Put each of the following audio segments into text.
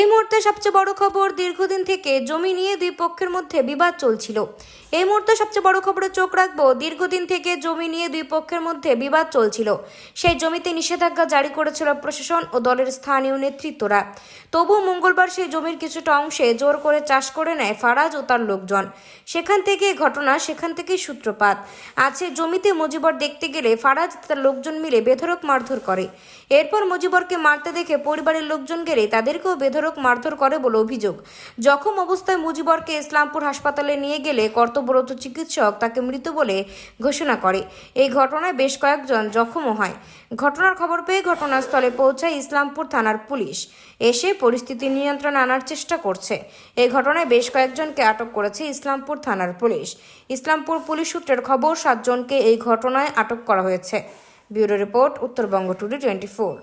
এই মুহূর্তে সবচেয়ে বড় খবর দীর্ঘদিন থেকে জমি নিয়ে দুই পক্ষের মধ্যে বিবাদ চলছিল। এই মুহূর্তে সবচেয়ে বড় খবরে চোখ রাখব, দীর্ঘদিন থেকে জমি নিয়ে দুই পক্ষের মধ্যে বিবাদ চলছিল। সেই জমিতে নিষেধাজ্ঞা জারি করেছিল প্রশাসন ও দলের স্থানীয় নেতৃত্বরা। তবু মঙ্গলবার সেই জমির কিছুটা অংশে জোর করে চাষ করে নেয় ফারাজ ও তার লোকজন। সেখান থেকে ঘটনা, সেখান থেকেই সূত্রপাত। আছে জমিতে মুজিবর দেখতে গেলে ফারাজ তার লোকজন মিলে বেধরক মারধর করে। এরপর মুজিবরকে মারতে দেখে পরিবারের লোকজন গেলে তাদেরকেও বেধরক মারধর করে বলে অভিযোগ। জখম অবস্থায় মুজিবরকে ইসলামপুর হাসপাতালে নিয়ে গেলে কর্তব্যরত চিকিৎসক তাকে মৃত বলে ঘোষণা করে। এই ঘটনায় বেশ কয়েকজন জখমও হয়। ঘটনার খবর পেয়ে ঘটনাস্থলে পৌঁছায় ইসলামপুর থানার পুলিশ। এসে পরিস্থিতি নিয়ন্ত্রণে আনার চেষ্টা করছে। এই ঘটনায় বেশ কয়েকজনকে আটক করেছে ইসলামপুর থানার পুলিশ। ইসলামপুর পুলিশ সূত্রের খবর, সাতজনকে এই ঘটনায় আটক করা হয়েছে। Bureau report, Uttarbanga today twenty four.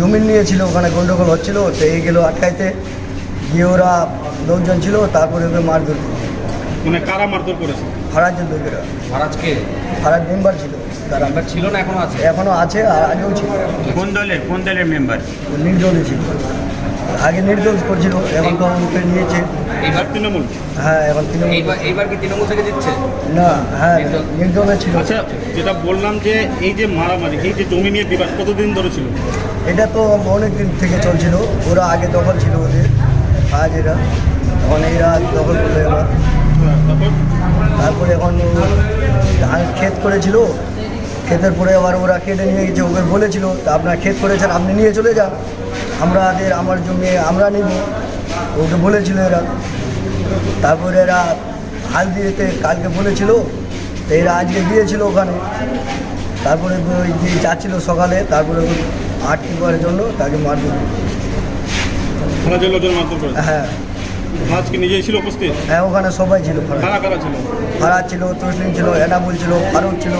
জমিন নিয়েছিল ওখানে গন্ডগোল হচ্ছিল তো এই গেল আটকাইতে। গিয়ে ওরা লোকজন ছিল তারপরে ওকে মারধর করল। মানে কারা মারধর করেছে? ফারাজের লোকেরা মহারাজকে ফারাজ মেম্বার ছিল তারা। মেম্বার ছিল না এখনও আছে? এখনও আছে আর আগেও ছিল। কোন দলের? কোন দলের মেম্বার? ও নির্দলই ছিল। আগে নির্দল করছিল এখন তো ওকে নিয়েছে। এইবার? তৃণমূল। হ্যাঁ এখন তৃণমূল। এইবার এইবার কি তৃণমূল থেকে দিচ্ছে না হ্যাঁ নির্দলে ছিল। আচ্ছা যেটা বললাম যে এই যে মারামারি এই যে জমি নিয়ে বিবাদ কতদিন ধরে ছিল? এটা তো অনেক দিন থেকে চলছিল। ওরা আগে দখল ছিল ওদের আজ এরা। এখন এরা দখল করল এবার। তারপরে? এখন ধান ক্ষেত করেছিল। ক্ষেতের পরে আবার ওরা কেটে নিয়ে গেছে ওকে বলেছিল তা আপনার ক্ষেত করেছেন আপনি নিয়ে চলে যান। আমাদের আমার জমি আমরা নিব। ওকে বলেছিল এরা। তারপরে এরা হাল দিয়েতে কালকে বলেছিল তো এরা আজকে গিয়েছিল ওখানে। তারপরে ওই যে যাচ্ছিল সকালে তারপরে আটটি করার জন্য তাকে মারধর হ্যাঁ। ফরাজ কি নিজেই ছিল উপস্থিত? হ্যাঁ ওখানে সবাই ছিল ছিল? ছিল তসলিম ছিল এনাবুল ছিল ফারুক ছিল?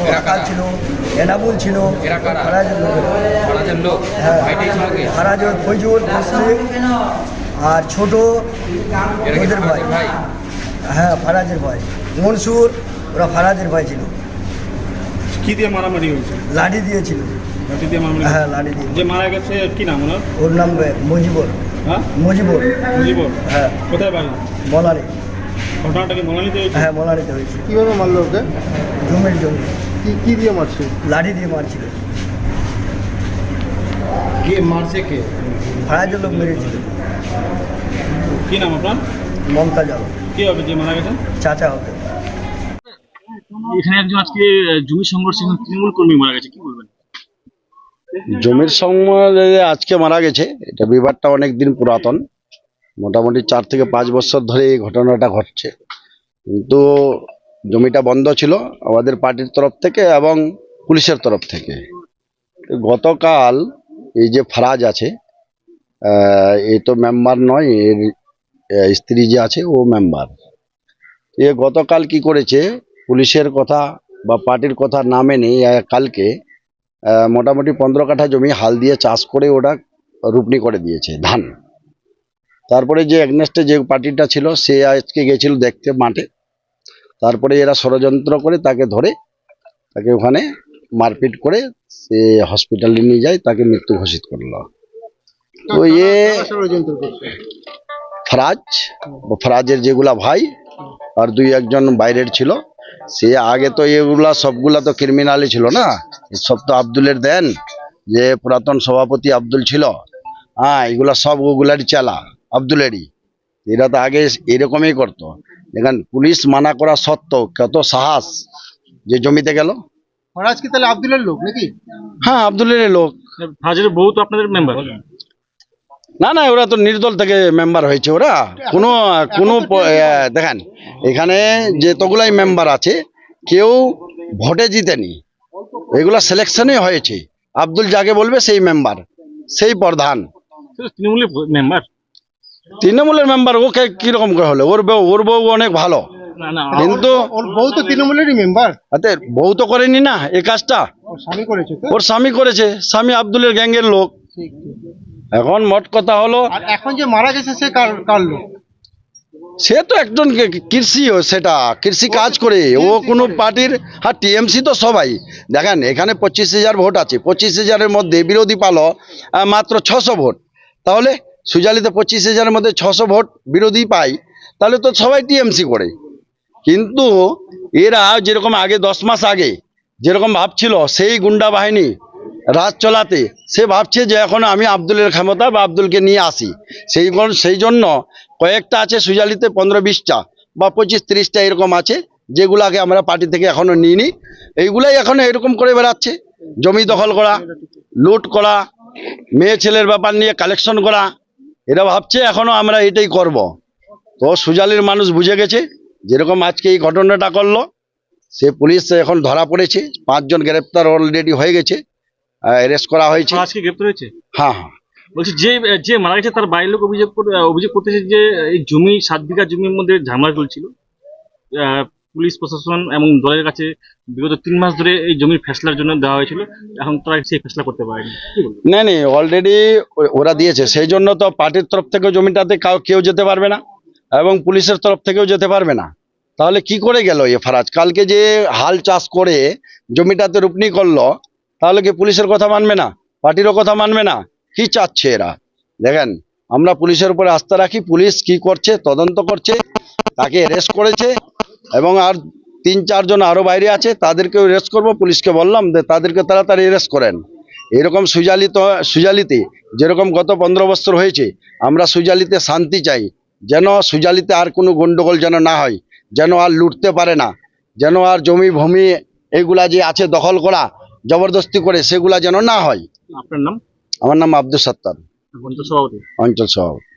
ফারাজের লোক। হ্যাঁ। ফৈজুল তসলিম আর ছোট ওদের ভাই। ভাই? হ্যাঁ ফারাজের ভাই। মনসুর ওরা ফারাজের ভাই ছিল। কি দিয়ে মারামারি হয়েছে? লাঠি দিয়েছিল। লাঠি দিয়ে মারামারি হ্যাঁ লাঠি দিয়ে। যে মারা গেছে কি নাম ওনার? ওর নাম মজিবর। হ্যাঁ? মজিবর। মুজিবর। হ্যাঁ। কোথায় বাড়ি? মলানি ঘটনাটা কি মনালিতে হয়েছে? হ্যাঁ মলানিতে হয়েছে। কীভাবে মারলো ওকে? জমির জমি। কি কি দিয়ে মারছে? লাঠি দিয়ে মারছিল। কে মারছে কে? ফারাজের লোক মেরেছিল। কি নাম আপনার? মমতা জাল কি হবে যে মারা গেছে চাচা হতে এখানে একজন আজকে জমি সংঘর্ষে একজন তৃণমূল কর্মী মারা গেছে কি বলবেন? জমির আজকে মারা গেছে। এটা বিবাদটা অনেক দিন পুরাতন। মোটামুটি চার থেকে পাঁচ বছর ধরে এই ঘটনাটা ঘটছে। কিন্তু জমিটা বন্ধ ছিল আমাদের পার্টির তরফ থেকে এবং পুলিশের তরফ থেকে। গতকাল এই যে ফারাজ আছে এ তো মেম্বার নয়, এর স্ত্রী যে আছে, ও মেম্বার এ গতকাল কি করেছে, পুলিশের কথা বা পার্টির কথা না মেনে কালকে মোটামুটি পনেরো কাঠা জমি হাল দিয়ে চাষ করে ওটা রুপনি করে দিয়েছে, ধান। তারপরে যে এগনেস্টে যে পার্টিটা ছিল, সে আজকে গেছিল দেখতে মাঠে। তারপরে এরা ষড়যন্ত্র করে তাকে ধরে, তাকে ওখানে মারপিট করে সে হসপিটালে নিয়ে যায়, তাকে মৃত্যু ঘোষিত করল। তো এ ফরাজ ও ফরাজের যেগুলা ভাই আর দুই একজন বাইরের ছিল সে আগে তো এগুলা সবগুলা তো ক্রিমিনালই ছিল না। সব তো আব্দুলের দেন যে পুরাতন সভাপতি আব্দুল ছিল। হ্যাঁ এগুলা সব ওগুলারই চালা আব্দুলেরই। এরা তো আগে এরকমই করতো। দেখেন পুলিশ মানা করা সত্ত্বেও কত সাহস যে জমিতে গেল। মহারাজ কি তাহলে আব্দুলের লোক নাকি? হ্যাঁ আব্দুলের লোক। হাজারের বউ তো আপনাদের মেম্বার না না ওরা তো নির্দল থেকে মেম্বার হয়েছে ওরা। কোনো কোনো দেখেন এখানে যতগুলাই মেম্বার আছে কেউ ভোটে জিতেনি। এগুলা সিলেকশনই হয়েছে। আব্দুল যাকে বলবে সেই মেম্বার সেই প্রধান। তৃণমূলের মেম্বার তৃণমূলের মেম্বার ওকে কীরকম করে হলো? ওর বউ ওর বউ অনেক ভালো। না না কিন্তু ওর বউ তো তৃণমূলেরই মেম্বার বউ তো করেনি না এই কাজটা। ওর স্বামী করেছে ওর স্বামী করেছে স্বামী আব্দুলের গ্যাংয়ের লোক। ঠিক ঠিক। এখন মোট কথা হলো এখন যে মারা গেছে সে কার লোক? সে তো একজন কৃষি সেটা কৃষি কাজ করে ও কোনো পার্টির হ্যাঁ টিএমসি তো সবাই। দেখেন এখানে পঁচিশ হাজার ভোট আছে পঁচিশ হাজারের মধ্যে বিরোধী পালো মাত্র ছশো ভোট। তাহলে সুজালিতে পঁচিশ হাজারের মধ্যে ছশো ভোট বিরোধী পাই তাহলে তো সবাই টিএমসি করে। কিন্তু এরা যেরকম আগে দশ মাস আগে যেরকম ভাবছিল সেই গুন্ডা বাহিনী রাজ চলাতে। সে ভাবছে যে এখন আমি আব্দুলের ক্ষমতা বা আব্দুলকে নিয়ে আসি। সেই সেই জন্য কয়েকটা আছে সুজালিতে পনেরো বিশটা বা পঁচিশ তিরিশটা এরকম আছে, যেগুলাকে আমরা পার্টি থেকে এখনও নিইনি। এইগুলাই এখন এরকম করে বেড়াচ্ছে। জমি দখল করা, লুট করা, মেয়ে ছেলের ব্যাপার নিয়ে কালেকশন করা, এরা ভাবছে এখনও আমরা এটাই করব। তো সুজালির মানুষ বুঝে গেছে, যেরকম আজকে এই ঘটনাটা করল, সে পুলিশ এখন ধরা পড়েছে, পাঁচজন গ্রেপ্তার অলরেডি হয়ে গেছে। অ্যারেস্ট করা হয়েছে। আজকে গ্রেপ্তার হয়েছে? হ্যাঁ হ্যাঁ। বলছি যে যে মারা গেছে তার বাড়ির লোক অভিযোগ অভিযোগ করতেছে যে এই জমি সাত বিঘা জমির মধ্যে ঝামেলা চলছিল। পুলিশ প্রশাসন এবং দলের কাছে বিগত তিন মাস ধরে এই জমির ফেসলার জন্য দেওয়া হয়েছিল। এখন তারা সেই ফেসলা করতে পারেনি। না না অলরেডি ওরা দিয়েছে। সেই জন্য তো পার্টির তরফ থেকে জমিটাতে কাউ- কেউ যেতে পারবে না এবং পুলিশের তরফ থেকেও যেতে পারবে না। তাহলে কি করে গেল এ ফারাজ? কালকে যে হাল চাষ করে জমিটাতে রুপনি করল তাহলে কি পুলিশের কথা মানবে না? পার্টিরও কথা মানবে না? কি চাচ্ছে এরা? দেখেন, আমরা পুলিশের উপরে আস্থা রাখি, পুলিশ কি করছে, তদন্ত করছে, তাকে অ্যারেস্ট করেছে, এবং আর তিন, চারজন আরও বাইরে আছে, তাদেরকেও অ্যারেস্ট করব। পুলিশকে বললাম যে তাদেরকে তাড়াতাড়ি অ্যারেস্ট করেন। এরকম সুজালিত, সুজালিতে, যেরকম গত পনেরো বছর হয়েছে, আমরা সুজালিতে শান্তি চাই, যেন সুজালিতে আর কোনো গন্ডগোল যেন না হয়, যেন আর লুটতে পারে না, যেন আর জমি, ভূমি, এগুলা যে আছে দখল করা জবরদস্তি করে সেগুলা যেন না হয়। আপনার নাম? আমার নাম আব্দুল সত্তার। অঞ্চল সভাপতি। অঞ্চল সভাপতি।